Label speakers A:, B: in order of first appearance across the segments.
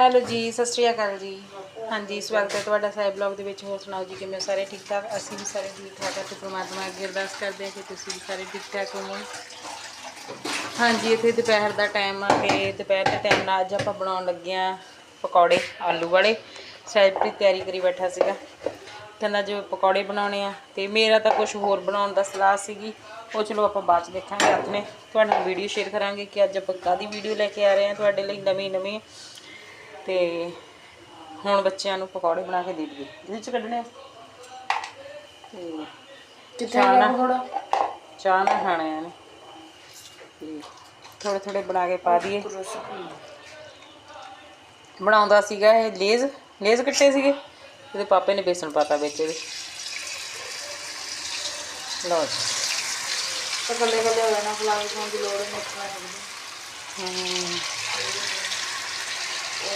A: Hello ਜੀ, ਸਤਿ ਸ਼੍ਰੀ ਅਕਾਲ ਜੀ। ਹਾਂਜੀ, ਸਵਾਗਤ ਹੈ ਤੁਹਾਡਾ ਸਾਹਿਬ ਬਲੌਗ ਦੇ ਵਿੱਚ। ਹੋਰ ਸੁਣਾਓ ਜੀ, ਕਿਵੇਂ ਹੋ? ਸਾਰੇ ਠੀਕ ਠਾਕ? ਅਸੀਂ ਵੀ ਸਾਰੇ ਠੀਕ ਠਾਕ ਹਾਂ ਤੇ ਪ੍ਰਮਾਤਮਾ ਅੱਗੇ ਅਰਦਾਸ ਕਰਦੇ ਹਾਂ ਕਿ ਤੁਸੀਂ ਵੀ ਸਾਰੇ ਠੀਕ ਠਾਕ ਹੋਵੋ। ਹਾਂਜੀ, ਇੱਥੇ ਦੁਪਹਿਰ ਦਾ ਟਾਈਮ ਆ ਤੇ ਦੁਪਹਿਰ ਦੇ ਟਾਈਮ ਨਾਲ ਅੱਜ ਆਪਾਂ ਬਣਾਉਣ ਲੱਗੇ ਆ ਪਕੌੜੇ, ਆਲੂ ਵਾਲੇ। ਸਾਹਿਬ ਦੀ ਤਿਆਰੀ ਕਰੀ ਬੈਠਾ ਸੀਗਾ। ਕਹਿੰਦਾ ਜੋ ਪਕੌੜੇ ਬਣਾਉਣੇ ਆ ਤੇ ਮੇਰਾ ਤਾਂ ਕੁਝ ਹੋਰ ਬਣਾਉਣ ਦਾ ਸਲਾਹ ਸੀਗੀ। ਉਹ ਚਲੋ ਆਪਾਂ ਬਾਅਦ ਚ ਦੇਖਾਂਗੇ ਆਪਣੇ। ਤੁਹਾਡੇ ਨਾਲ ਵੀਡੀਓ ਸ਼ੇਅਰ ਕਰਾਂਗੇ ਕਿ ਅੱਜ ਆਪਾਂ ਕਾਦੀ ਵੀਡੀਓ ਲੈ ਕੇ ਆ ਰਹੇ ਹਾਂ, ਤੁਹਾਡੇ ਲਈ ਨਵੀਂ ਨਵੀਂ ਤੇ ਹੁਣ ਬੱਚਿਆਂ ਨੂੰ ਪਕੌੜੇ ਬਣਾ ਕੇ ਦੇ ਦਈਏ। ਇਹਦੇ ਚ ਕੱਢਣੇ ਆ। ਤੇ
B: ਕਿੱਥੇ
A: ਚਾਹ ਨਾਲ-
B: ਥੋੜਾ
A: ਚਾਹ ਨਾ ਖਾਣੇ ਆ ਨੇ ਤੇ ਥੋੜੇ ਥੋੜੇ ਬਣਾ ਕੇ ਪਾ ਦਈਏ। ਬਣਾਉਂਦਾ ਸੀਗਾ ਇਹ ਲੇਜ਼। ਲੇਜ਼ ਕੱਟੇ ਸੀਗੇ। ਇਹਦੇ ਪਾਪੇ ਨੇ ਬੇਸਣ ਪਾਤਾ ਵਿੱਚ ਇਹਦੇ। ਲਓ ਜੀ।
B: ਤਾਂ ਕੱਲੇ ਕੱਲੇ ਹੋ ਜਾਣਾ ਪਾਉਣ ਦੀ ਲੋੜ ਨਹੀਂ
A: ਹਮ।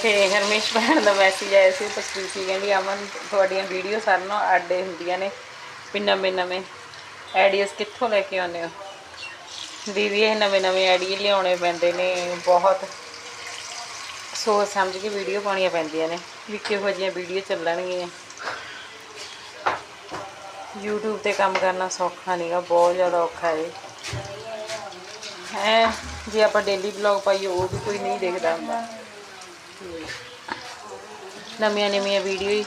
A: ਤੇ ਹਰਮੇਸ਼ ਭੈਣ ਦਾ ਮੈਸੇਜ ਆਇਆ ਸੀ ਤਸਵੀਰ ਸੀ, ਕਹਿੰਦੀ ਅਮਨ, ਤੁਹਾਡੀਆਂ ਵੀਡੀਓ ਸਾਰਿਆਂ ਨਾਲੋਂ ਆਡੇ ਹੁੰਦੀਆਂ ਨੇ, ਵੀ ਨਵੇਂ ਨਵੇਂ ਆਈਡੀਆਸ ਕਿੱਥੋਂ ਲੈ ਕੇ ਆਉਂਦੇ ਹੋ? ਦੀਦੀ, ਇਹ ਨਵੇਂ ਨਵੇਂ ਆਈਡੀਆ ਲਿਆਉਣੇ ਪੈਂਦੇ ਨੇ, ਬਹੁਤ ਸੋਚ ਸਮਝ ਕੇ ਵੀਡੀਓ ਪਾਉਣੀਆਂ ਪੈਂਦੀਆਂ ਨੇ, ਵੀ ਕਿਹੋ ਜਿਹੀਆਂ ਵੀਡੀਓ ਚੱਲਣਗੀਆਂ। YouTube ਤੇ ਕੰਮ ਕਰਨਾ ਸੌਖਾ ਨਹੀਂਗਾ ਬਹੁਤ ਜ਼ਿਆਦਾ ਔਖਾ ਹੈ ਹੈ, ਜੇ ਆਪਾਂ ਡੇਲੀ ਵਲੌਗ ਪਾਈਏ, ਉਹ ਵੀ ਕੋਈ ਨਹੀਂ ਦੇਖਦਾ ਹੁੰਦਾ। ਨਵੀਆਂ ਨਵੀਆਂ ਵੀਡੀਓ ਹੀ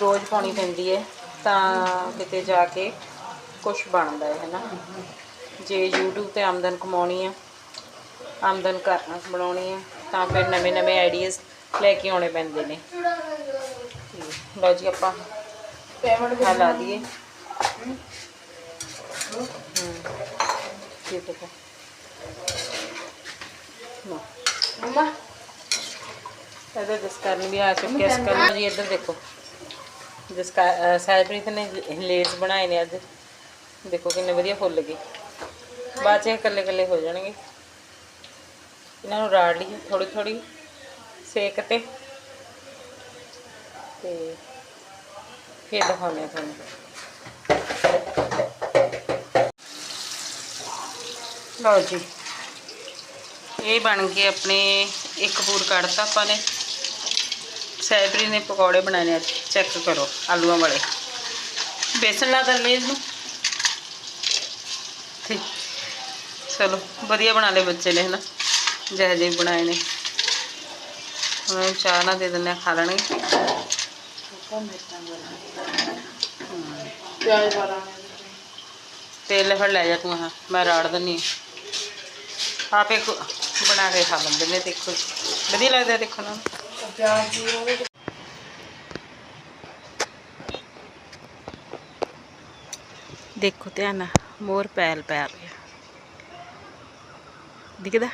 A: ਰੋਜ਼ ਪਾਉਣੀ ਪੈਂਦੀ ਹੈ ਤਾਂ ਕਿਤੇ ਜਾ ਕੇ ਕੁਝ ਬਣਦਾ ਹੈ ਹੈਨਾ? ਜੇ YouTube ਤੇ ਆਮਦਨ ਕਮਾਉਣੀ ਆ ਆਮਦਨ ਕਰਨਾ ਬਣਾਉਣੀ ਆ ਤਾਂ ਫਿਰ ਨਵੇਂ ਨਵੇਂ ਆਈਡੀਆਜ਼ ਲੈ ਕੇ ਆਉਣੇ ਪੈਂਦੇ ਨੇ। ਲਓ ਜੀ ਆਪਾਂ
B: ਪੇਮੈਂਟ
A: ਆ ਲਾ ਦਈਏ। ਦੇਖੋ। ਲਓ
B: ਮਮਾ?
A: ਇਹਦੇ ਜਸਕਰਨ ਵੀ ਆ ਚੁੱਕਿਆ ਇਸ ਜੀ ਇੱਧਰ ਦੇਖੋ। ਜਸਕਰ ਕਾ ਸਾਇਪ੍ਰੀਤ ਨੇ ਲੇਸ ਬਣਾਏ ਨੇ ਅੱਜ। ਦੇਖੋ ਕਿੰਨੇ ਵਧੀਆ ਫੁੱਲ ਗਏ। ਬਾਅਦ ਚ ਇਕੱਲੇ ਇਕੱਲੇ ਹੋ ਜਾਣਗੇ। ਇਹਨਾਂ ਨੂੰ ਰਾੜ ਲਈ ਥੋੜੀ ਥੋੜੀ ਸੇਕ ਤੇ। ਤੇ ਫਿਰ ਦਿਖਾਉਂਦੇ ਹਾਂ ਤੁਹਾਨੂੰ। ਲਓ ਜੀ। ਇਹ ਬਣ ਗਏ ਆਪਣੇ ਇੱਕ ਪੂਰ ਕੱਢਤਾ ਆਪਾਂ ਨੇ। ਸੈਬਰੀ ਨੇ ਪਕੌੜੇ ਬਣਾਣੇ ਅੱਜ ਚੈੱਕ ਕਰੋ ਆਲੂਆਂ ਵਾਲੇ। ਬੇਸਣ ਲਾ ਕਰ ਇਸ ਨੂੰ ਠੀਕ ਚਲੋ, ਵਧੀਆ ਬਣਾ ਲਏ ਬੱਚੇ ਨੇ, ਹਨਾ? ਜਿਹੇ ਜਿਹੇ ਬਣਾਏ ਨੇ। ਉਹਨਾਂ ਨੂੰ ਚਾਹ ਨਾ ਦੇ ਦਿੰਦੇ ਆ, ਖਾ ਲੈਣਗੇ। ਤੇਲ ਫਿਰ ਲੈ ਜਾ ਤੂੰ ਆਹ ਮੈਂ ਰਾੜ ਦਿੰਨੀ ਆਂ। ਆਪੇ ਬਣਾ ਕੇ ਖਾ ਲੈਂਦੇ ਨੇ, ਦੇਖੋ। ਵਧੀਆ ਲੱਗਦਾ ਦੇਖੋ ਨਾ।
B: ਪਿਆਜ਼ ਵੀ
A: ਦੇਖੋ ਧਿਆਨ ਨਾਲ, ਮੋਰ ਪੈਲ ਪੈ ਰਿਹਾ। ਦਿਖਦਾ?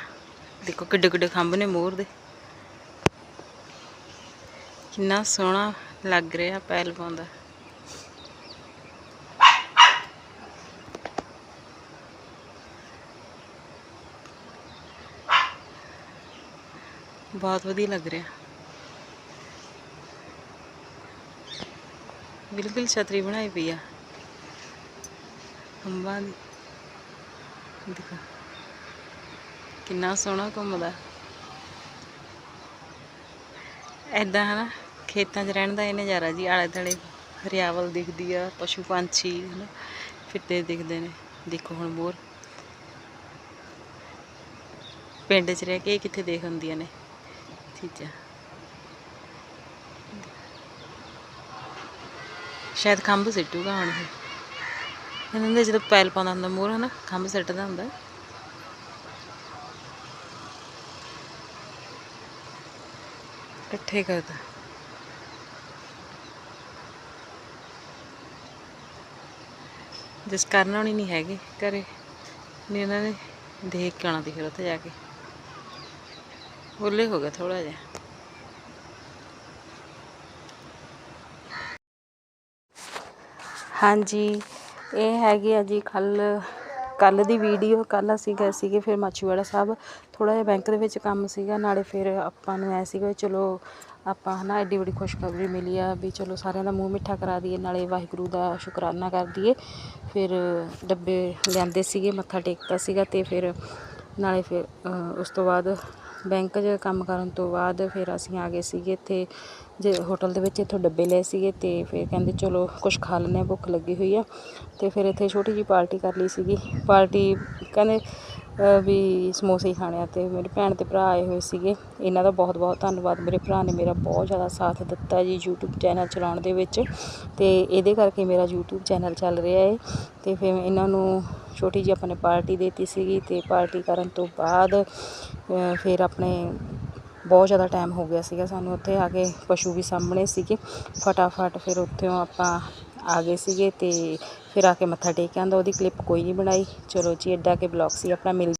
A: ਦੇਖੋ ਕਿੱਡੇ ਕਿੱਡੇ ਖੰਭ ਨੇ ਮੋਰ ਦੇ। ਕਿੰਨਾ ਸੋਹਣਾ ਲੱਗ ਰਿਹਾ ਪੈਲ ਪਾਉਂਦਾ ਬਹੁਤ ਵਧੀਆ ਲੱਗ ਰਿਹਾ। ਬਿਲਕੁਲ ਛਤਰੀ ਬਣਾਈ ਪਈ ਆ। ਖੰਭਾਂ ਦੀ ਦੇਖੋ, ਕਿੰਨਾ ਸੋਹਣਾ ਘੁੰਮਦਾ। ਐਦਾਂ ਹਨਾ, ਖੇਤਾਂ 'ਚ ਰਹਿਣ ਦਾ ਇਹ ਨਜ਼ਾਰਾ ਜੀ ਆਲੇ ਦੁਆਲੇ ਹਰਿਆਵਲ ਦਿਖਦੀ ਆ, ਪਸ਼ੂ ਪੰਛੀ ਹਨਾ ਫਿਰਦੇ ਦਿਖਦੇ ਨੇ, ਦੇਖੋ ਹੁਣ ਮੋਰ ਪਿੰਡ 'ਚ ਰਹਿ ਕੇ ਇਹ ਕਿੱਥੇ ਦੇਖ ਹੁੰਦੀਆਂ ਨੇ। ਚੀਜ਼ਾਂ ਸ਼ਾਇਦ ਖੰਭ ਸਿੱਟੂਗਾ ਹੁਣ ਇਹ। ਇਹਨਾਂ ਦੇ ਜਦੋਂ ਪੈਲ ਪਾਉਂਦਾ ਹੁੰਦਾ ਮੋਰ ਹਨਾ, ਖੰਭ ਸਿੱਟਦਾ ਹੁੰਦਾ। ਇਕੱਠੇ ਕਰਦਾ। ਜਿਸ ਕਾਰਨ ਹੋਣੀ ਨਹੀਂ ਹੈਗੇ ਘਰੇ, ਨਹੀਂ ਉਹਨਾਂ ਨੇ ਦੇਖ ਕੇ ਆਉਣਾ ਸੀ ਫਿਰ ਉੱਥੇ ਜਾ ਕੇ। ਬੋਲੇ ਹੋ ਗਿਆ ਥੋੜਾ ਜਿਹਾ। ਹਾਂਜੀ, ਇਹ ਹੈਗੀ ਆ ਜੀ ਕੱਲ ਕੱਲ ਦੀ ਵੀਡੀਓ। ਕੱਲ ਅਸੀਂ ਗਏ ਸੀਗੇ ਫਿਰ ਮਾਚੀਵਾੜਾ ਸਾਹਿਬ। ਥੋੜਾ ਜਿਹਾ ਬੈਂਕ ਦੇ ਵਿੱਚ ਕੰਮ ਸੀਗਾ, ਨਾਲੇ ਫਿਰ ਆਪਾਂ ਨੂੰ ਐ ਸੀਗਾ ਵੀ ਚਲੋ ਆਪਾਂ ਹਨਾ ਐਡੀ ਵੱਡੀ ਖੁਸ਼ਖਬਰੀ ਮਿਲੀ ਆ ਵੀ ਚਲੋ ਸਾਰਿਆਂ ਦਾ ਮੂੰਹ ਮਿੱਠਾ ਕਰਾ ਦਈਏ, ਨਾਲੇ ਵਾਹਿਗੁਰੂ ਦਾ ਸ਼ੁਕਰਾਨਾ ਕਰ ਦਈਏ। ਫਿਰ ਡੱਬੇ ਲਿਆਂਦੇ ਸੀਗੇ, ਮੱਥਾ ਟੇਕਤਾ ਸੀਗਾ ਤੇ ਫਿਰ ਨਾਲੇ ਫਿਰ ਉਸ ਤੋਂ ਬਾਅਦ ਬੈਂਕ 'ਚ ਕੰਮ ਕਰਨ ਤੋਂ ਬਾਅਦ ਫਿਰ ਅਸੀਂ ਆ ਗਏ ਸੀਗੇ ਇੱਥੇ, ਜੇ ਹੋਟਲ ਦੇ ਵਿੱਚ ਇੱਥੋਂ ਡੱਬੇ ਲਏ ਸੀਗੇ ਅਤੇ ਫਿਰ ਕਹਿੰਦੇ ਚਲੋ ਕੁਛ ਖਾ ਲੈਂਦੇ ਹਾਂ, ਭੁੱਖ ਲੱਗੀ ਹੋਈ ਆ। ਅਤੇ ਫਿਰ ਇੱਥੇ ਛੋਟੀ ਜਿਹੀ ਪਾਰਟੀ ਕਰ ਲਈ ਸੀਗੀ। ਪਾਰਟੀ ਕਹਿੰਦੇ ਵੀ ਸਮੋਸੇ ਹੀ ਖਾਣੇ ਆ ਅਤੇ ਮੇਰੇ ਭੈਣ ਅਤੇ ਭਰਾ ਆਏ ਹੋਏ ਸੀਗੇ। ਇਹਨਾਂ ਦਾ ਬਹੁਤ ਬਹੁਤ ਧੰਨਵਾਦ। ਮੇਰੇ ਭਰਾ ਨੇ ਮੇਰਾ ਬਹੁਤ ਜ਼ਿਆਦਾ ਸਾਥ ਦਿੱਤਾ ਜੀ YouTube ਚੈਨਲ ਚਲਾਉਣ ਦੇ ਵਿੱਚ ਅਤੇ ਇਹਦੇ ਕਰਕੇ ਮੇਰਾ YouTube ਚੈਨਲ ਚੱਲ ਰਿਹਾ ਹੈ ਅਤੇ ਫਿਰ ਇਹਨਾਂ ਨੂੰ ਛੋਟੀ ਜਿਹੀ ਆਪਾਂ ਨੇ ਪਾਰਟੀ ਦੇਤੀ ਸੀਗੀ ਤੇ ਪਾਰਟੀ ਕਰਨ ਤੋਂ ਬਾਅਦ ਫਿਰ ਆਪਣੇ ਬਹੁਤ ਜ਼ਿਆਦਾ ਟਾਈਮ ਹੋ ਗਿਆ ਸੀਗਾ ਸਾਨੂੰ ਉੱਥੇ ਆ ਕੇ ਪਸ਼ੂ ਵੀ ਸਾਹਮਣੇ ਸੀਗੇ। ਫਟਾਫਟ ਫਿਰ ਉੱਥੋਂ ਆਪਾਂ ਆ ਗਏ ਸੀਗੇ ਤੇ ਫਿਰ ਆ ਕੇ ਮੱਥਾ ਟੇਕ ਆਂਦਾ ਉਹਦੀ ਕਲਿੱਪ ਕੋਈ ਨਹੀਂ ਬਣਾਈ। ਚਲੋ ਜੀ ਐਡਾ ਕਿ ਬਲੌਗ ਸੀ ਆਪਣਾ ਮਿਲ